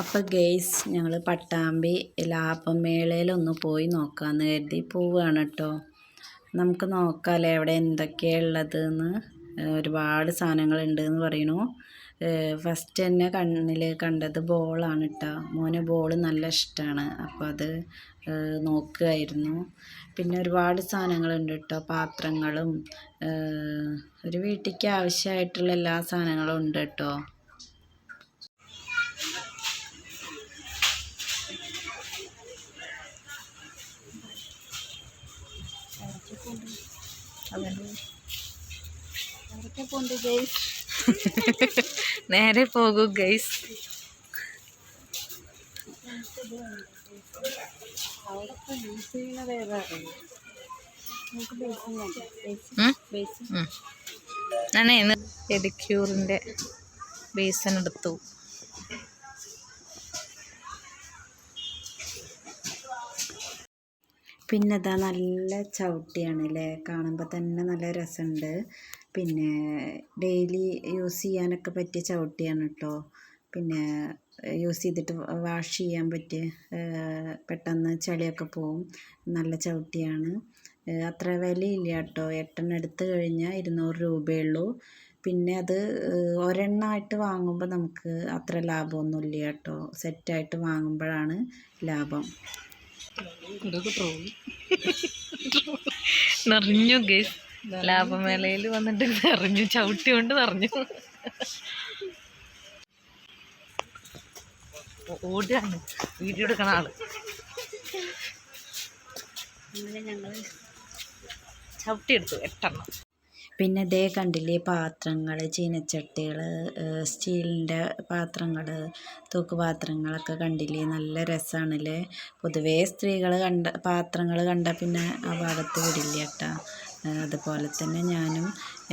അപ്പോൾ ഗെയ്സ് ഞങ്ങൾ പട്ടാമ്പി ലാഭമേളയിലൊന്ന് പോയി നോക്കാമെന്ന് കരുതി പോവുകയാണ് കേട്ടോ നമുക്ക് നോക്കാമല്ലേ അവിടെ എന്തൊക്കെയാണ് ഉള്ളതെന്ന്. ഒരുപാട് സാധനങ്ങളുണ്ട് എന്ന് പറയുന്നു ഫസ്റ്റ് തന്നെ കണ്ണിൽ കണ്ടത് ബോളാണ് കേട്ടോ മോന് ബോൾ നല്ല ഇഷ്ടമാണ് അപ്പോൾ അത് നോക്കുകയായിരുന്നു പിന്നെ ഒരുപാട് സാധനങ്ങളുണ്ട് കേട്ടോ പാത്രങ്ങളും ഒരു വീട്ടിലേക്ക് ആവശ്യമായിട്ടുള്ള എല്ലാ സാധനങ്ങളും ഉണ്ട് കേട്ടോ നേരെ പോകൂ ഗൈസ് ഇന്ന് പെഡിക്യൂറിന്റെ ബേസൻ എടുത്തു. പിന്നെ ഇതാ നല്ല ചവിട്ടിയാണ് അല്ലേ കാണുമ്പോൾ തന്നെ നല്ല രസമുണ്ട് പിന്നെ ഡെയിലി യൂസ് ചെയ്യാനൊക്കെ പറ്റിയ ചവിട്ടിയാണ് കേട്ടോ പിന്നെ യൂസ് ചെയ്തിട്ട് വാഷ് ചെയ്യാൻ പറ്റിയ പെട്ടെന്ന് ചളിയൊക്കെ പോവും. നല്ല ചവിട്ടിയാണ്. അത്ര വിലയില്ല കേട്ടോ എട്ടെണ്ണം എടുത്തു കഴിഞ്ഞാൽ ഇരുന്നൂറ് രൂപയേ ഉള്ളൂ പിന്നെ അത് ഒരെണ്ണമായിട്ട് വാങ്ങുമ്പോൾ നമുക്ക് അത്ര ലാഭമൊന്നുമില്ല കേട്ടോ സെറ്റായിട്ട് വാങ്ങുമ്പോഴാണ് ലാഭം. നിറഞ്ഞു ഗേസ് ലാഭമേളയിൽ വന്നിട്ട് നിറഞ്ഞു ചവിട്ടി കൊണ്ട് നിറഞ്ഞു. ഓടുകയാണ് വീഡിയോ എടുക്കണ ആൾ. ഞങ്ങൾ ചവിട്ടി എടുത്തു എട്ടെണ്ണം. പിന്നെ ഇതേ കണ്ടില്ലേ പാത്രങ്ങൾ ചീനച്ചട്ടികൾ സ്റ്റീലിന്റെ പാത്രങ്ങൾ തൂക്കുപാത്രങ്ങളൊക്കെ കണ്ടില്ലേ? നല്ല രസമാണല്ലേ പൊതുവേ സ്ത്രീകൾ കണ്ട പാത്രങ്ങൾ കണ്ടാൽ പിന്നെ ആ ഭാഗത്ത് വിടില്ല കേട്ടോ അതുപോലെ തന്നെ ഞാനും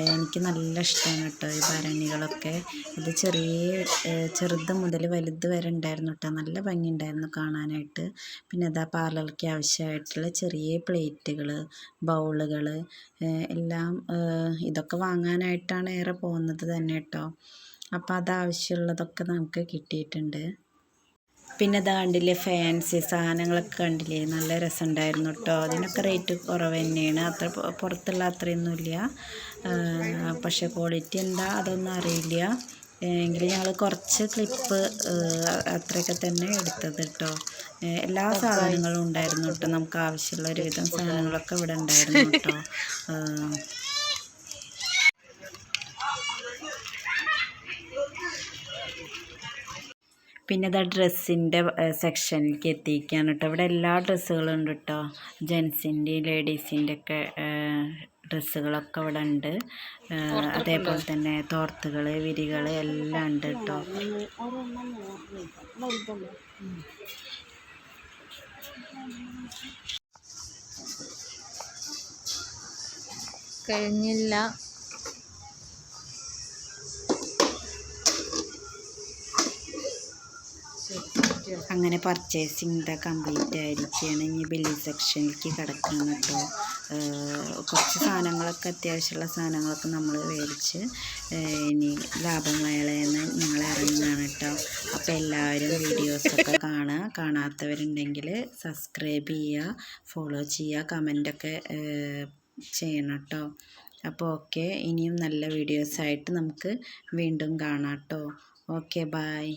എനിക്ക് നല്ല ഇഷ്ടമാണ് കേട്ടോ ഈ ഭരണികളൊക്കെ. ഇത് ചെറിയ ചെറുത് മുതൽ വലുത് വരെ ഉണ്ടായിരുന്നു കേട്ടോ. നല്ല ഭംഗിയുണ്ടായിരുന്നു കാണാനായിട്ട്. പിന്നെ അതാ പാർലർക്ക് ആവശ്യമായിട്ടുള്ള ചെറിയ പ്ലേറ്റുകൾ ബൗളുകൾ എല്ലാം ഇതൊക്കെ വാങ്ങാനായിട്ടാണ് ഏറെ പോകുന്നത് തന്നെ കേട്ടോ. അപ്പോൾ അതാവശ്യമുള്ളതൊക്കെ നമുക്ക് കിട്ടിയിട്ടുണ്ട്. പിന്നെ ദാണ്ടിലെ കണ്ടില്ലേ ഫാൻസി സാധനങ്ങളൊക്കെ കണ്ടില്ലേ? നല്ല രസമുണ്ടായിരുന്നു കേട്ടോ. അതിനൊക്കെ റേറ്റ് കുറവ് തന്നെയാണ്. അത്ര പുറത്തുള്ള അത്രയൊന്നുമില്ല. പക്ഷേ ക്വാളിറ്റി എന്താ അതൊന്നും അറിയില്ല. എങ്കിലും ഞങ്ങൾ കുറച്ച് ക്ലിപ്പ് അത്രയൊക്കെ തന്നെ എടുത്തത് കേട്ടോ. എല്ലാ സാധനങ്ങളും ഉണ്ടായിരുന്നു കേട്ടോ. നമുക്ക് ആവശ്യമുള്ള ഒരുവിധം സാധനങ്ങളൊക്കെ ഇവിടെ ഉണ്ടായിരുന്നു കേട്ടോ. പിന്നെ ഇതാ ഡ്രസ്സിന്റെ സെക്ഷനിലേക്ക് എത്തിക്കുകയാണ് കേട്ടോ. ഇവിടെ എല്ലാ ഡ്രസ്സുകളും ഉണ്ട് കേട്ടോ. ജെൻസിന്റെയും ലേഡീസിന്റെ ഒക്കെ ഡ്രസ്സുകളൊക്കെ ഇവിടെ ഉണ്ട്. അതേപോലെ തന്നെ തോർത്തുകൾ വിരികൾ എല്ലാം ഉണ്ട് കേട്ടോ. കഴിഞ്ഞില്ല. അങ്ങനെ പർച്ചേസിങ് ഇതാ കംപ്ലീറ്റ് ആയിരിക്കുകയാണ് ഇനി ബില്ലി സെക്ഷനിലേക്ക് കിടക്കണം കേട്ടോ കുറച്ച് സാധനങ്ങളൊക്കെ അത്യാവശ്യമുള്ള സാധനങ്ങളൊക്കെ നമ്മൾ മേടിച്ച് ഇനി ലാഭമേളയെന്ന് ഞങ്ങൾ ഇറങ്ങുകയാണ് കേട്ടോ അപ്പോൾ എല്ലാവരും വീഡിയോസൊക്കെ കാണുക. കാണാത്തവരുണ്ടെങ്കിൽ സബ്സ്ക്രൈബ് ചെയ്യുക ഫോളോ ചെയ്യുക കമന്റൊക്കെ ചെയ്യണം കേട്ടോ അപ്പോൾ ഓക്കെ ഇനിയും നല്ല വീഡിയോസായിട്ട് നമുക്ക് വീണ്ടും കാണാം കേട്ടോ ഓക്കെ ബായ്